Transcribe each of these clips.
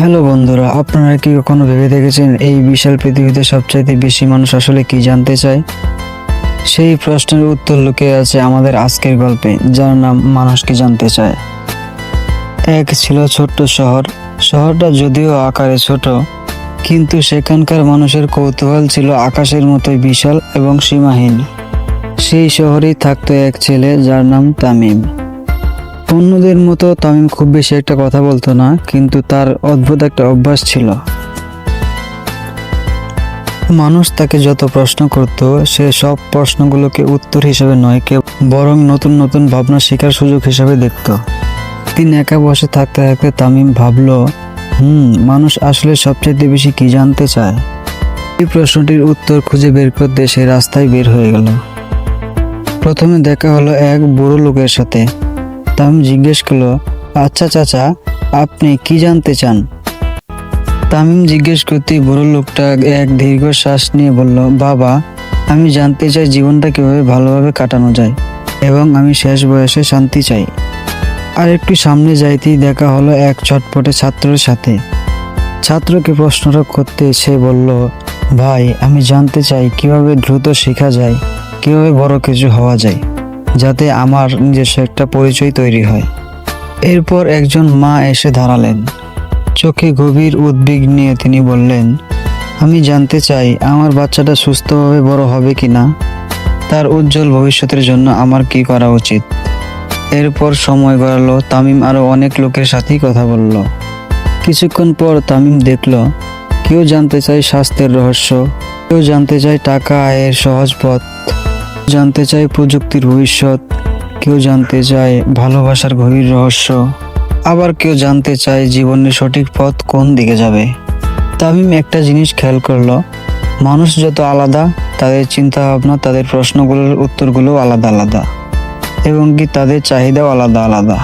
Hello বন্ধুরা, আপনারা কি কখনো ভেবে দেখেছেন এই বিশাল পৃথিবীতে সবচাইতে বেশি মানুষ আসলে কি জানতে চায়? সেই প্রশ্নের উত্তর লুকিয়ে আছে আমাদের আজকের গল্পে, যার নাম মানুষ কি জানতে চায়? এক ছিল ছোট্ট শহর। শহরটা যদিও আকারে ছোট, কিন্তু সেখানকার মানুষের কৌতূহল ছিল আকাশের মতোই বিশাল এবং সীমাহীন। সেই শহরেই থাকতো এক ছেলে যার নাম তামিম। অন্যদের মতো তামিম খুব বেশি একটা কথা বলতো না, কিন্তু তার অদ্ভুত একটা অভ্যাস ছিল। মানুষ তাকে যত প্রশ্ন করত, সে সব প্রশ্নগুলোকে উত্তর হিসেবে নয় কে বরং নতুন নতুন ভাবনা শেখার সুযোগ হিসেবে দেখত। দিন একা বসে থাকতে থাকতে তামিম ভাবল, হুম, মানুষ আসলে সবচেয়ে বেশি কি জানতে চায়? এই প্রশ্নটির উত্তর খুঁজে বের করতে সে রাস্তায় বের হয়ে গেল। প্রথমে দেখা হলো এক বুড়ো লোকের সাথে। তামিম জিজ্ঞেস করল আচ্ছা চাচা, আপনি কি জানতে চান? তামিম জিজ্ঞেস করতে বুড়ো লোকটা এক দীর্ঘ শ্বাস নিয়ে বলল, বাবা, আমি জানতে চাই জীবনটা কীভাবে ভালোভাবে কাটানো যায় এবং আমি শেষ বয়সে শান্তি চাই। আর একটু সামনে যাইতেই দেখা হলো এক ছটপটে ছাত্রের সাথে। ছাত্রকে প্রশ্নটা করতে সে বলল, ভাই, আমি জানতে চাই কীভাবে দ্রুত শেখা যায়, কীভাবে বড় কিছু হওয়া যায়? যাতে আমার নিজস্ব একটা পরিচয় তৈরি হয়। এরপর একজন মা এসে দাঁড়ালেন। চোখে গভীর উদ্বেগ নিয়ে তিনি বললেন, আমি জানতে চাই, আমার বাচ্চাটা সুস্থভাবে বড় হবে কি না তার উজ্জ্বল ভবিষ্যতের জন্য আমার কি করা উচিত? এরপর সময় গড়ালো, তামিম আরও অনেক লোকের সাথেই কথা বলল। কিছুক্ষণ পর তামিম দেখল, কেউ জানতে চায় স্বাস্থ্যের রহস্য, কেউ জানতে চায় টাকা আয়ের সহজ পথ। জানতে চায় প্রযুক্তির ভবিষ্যৎ, কেউ জানতে চায় ভালোবাসার গভীর রহস্য, আবার কেউ জানতে চায় জীবনের সঠিক পথ কোন দিকে যাবে। তামিম একটা জিনিস খেয়াল করল, মানুষ যত আলাদা, তাদের চিন্তা ভাবনা তাদের প্রশ্নগুলোর উত্তরগুলো আলাদা আলাদা, এবং কি তাদের চাহিদাও আলাদা আলাদা।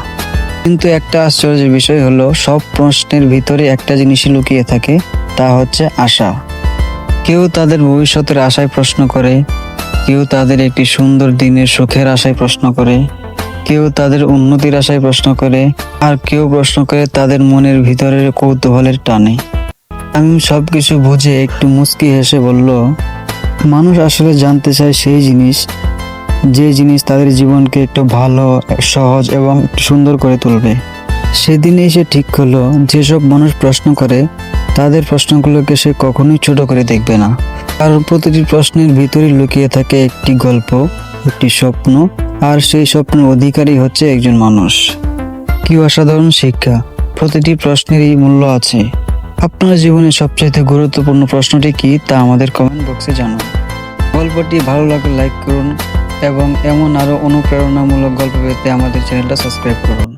কিন্তু একটা আশ্চর্যের বিষয় হলো, সব প্রশ্নের ভিতরে একটা জিনিসই লুকিয়ে থাকে, তা হচ্ছে আশা। কেউ তাদের ভবিষ্যতের আশায় প্রশ্ন করে কেউ তাদের একটি সুন্দর দিনের সুখের আশায় প্রশ্ন করে, কেউ তাদের উন্নতির আশায় প্রশ্ন করে, আর কেউ প্রশ্ন করে তাদের মনের ভিতরের কৌতূহলের টানে। আমি সব কিছু বুঝে একটু মুচকি হেসে বলল, মানুষ আসলে জানতে চায় সেই জিনিস, যে জিনিস তাদের জীবনকে একটু ভালো, সহজ এবং সুন্দর করে তুলবে। সেদিনেই সে ঠিক করল, যেসব মানুষ প্রশ্ন করে, তাদের প্রশ্নগুলোকে সে কখনোই ছোট করে দেখবে না। কারণ প্রতিটি প্রশ্নের ভিতরে লুকিয়ে থাকে একটি গল্প, একটি স্বপ্ন, আর সেই স্বপ্নের অধিকারী হচ্ছে একজন মানুষ। কি অসাধারণ শিক্ষা! প্রতিটি প্রশ্নেরই মূল্য আছে। আপনার জীবনে সবচাইতে গুরুত্বপূর্ণ প্রশ্নটি কি তা আমাদের কমেন্ট বক্সে জানান। গল্পটি ভালো লাগলে লাইক করুন এবং এমন আরও অনুপ্রেরণামূলক গল্প পেতে আমাদের চ্যানেলটা সাবস্ক্রাইব করুন।